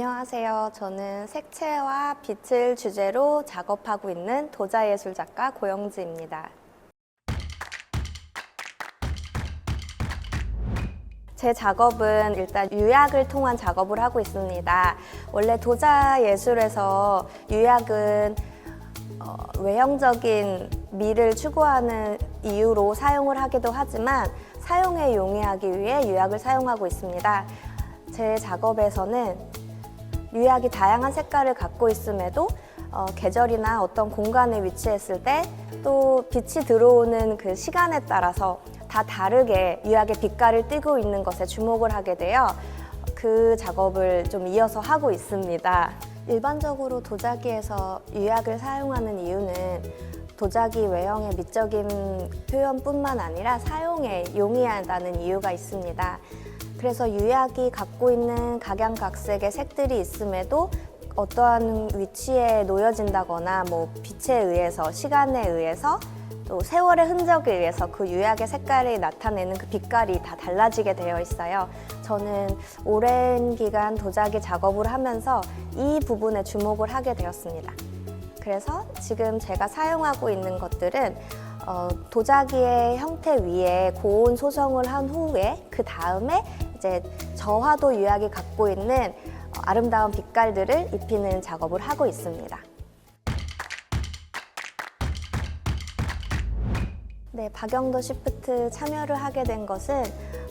안녕하세요. 저는 색채와 빛을 주제로 작업하고 있는 도자예술 작가 고영지입니다. 제 작업은 일단 유약을 통한 작업을 하고 있습니다. 원래 도자 예술에서 유약은 어, 외형적인 미를 추구하는 이유로 사용을 하기도 하지만 사용에 용이하기 위해 유약을 사용하고 있습니다. 제 작업에서는 유약이 다양한 색깔을 갖고 있음에도 어, 계절이나 어떤 공간에 위치했을 때 또 빛이 들어오는 그 시간에 따라서 다 다르게 유약의 빛깔을 띠고 있는 것에 주목을 하게 되어 그 작업을 좀 이어서 하고 있습니다. 일반적으로 도자기에서 유약을 사용하는 이유는 도자기 외형의 미적인 표현뿐만 아니라 사용에 용이하다는 이유가 있습니다. 그래서 유약이 갖고 있는 각양각색의 색들이 있음에도 어떠한 위치에 놓여진다거나 뭐 빛에 의해서 시간에 의해서 또 세월의 흔적에 의해서 그 유약의 색깔이 나타내는 그 빛깔이 다 달라지게 되어 있어요. 저는 오랜 기간 도자기 작업을 하면서 이 부분에 주목을 하게 되었습니다. 그래서 지금 제가 사용하고 있는 것들은 어, 도자기의 형태 위에 고온 소성을 한 후에 그 다음에 이제 저화도 유약이 갖고 있는 어, 아름다운 빛깔들을 입히는 작업을 하고 있습니다. 네, 박영도 시프트 참여를 하게 된 것은 어,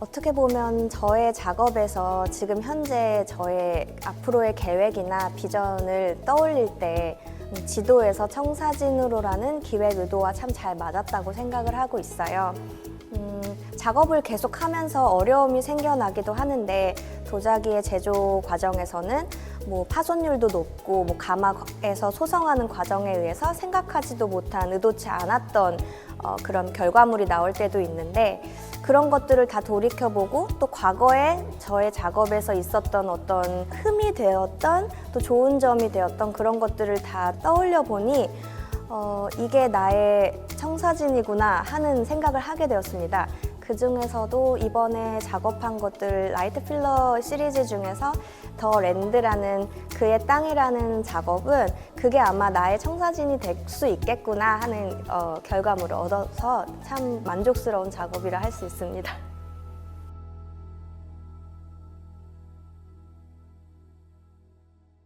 어떻게 보면 저의 작업에서 지금 현재 저의 앞으로의 계획이나 비전을 떠올릴 때 음, 지도에서 청사진으로라는 기획 의도와 참 잘 맞았다고 생각을 하고 있어요. 음, 작업을 계속하면서 어려움이 생겨나기도 하는데 도자기의 제조 과정에서는 뭐 파손율도 높고 뭐 가마에서 소성하는 과정에 의해서 생각하지도 못한 의도치 않았던 어, 그런 결과물이 나올 때도 있는데 그런 것들을 다 돌이켜보고 또 과거에 저의 작업에서 있었던 어떤 흠이 되었던 또 좋은 점이 되었던 그런 것들을 다 떠올려 보니 어, 이게 나의 청사진이구나 하는 생각을 하게 되었습니다. 그 중에서도 이번에 작업한 것들 라이트 필러 시리즈 중에서 더 랜드라는 그의 땅이라는 작업은 그게 아마 나의 청사진이 될 수 있겠구나 하는 어, 결과물을 얻어서 참 만족스러운 작업이라 할 수 있습니다.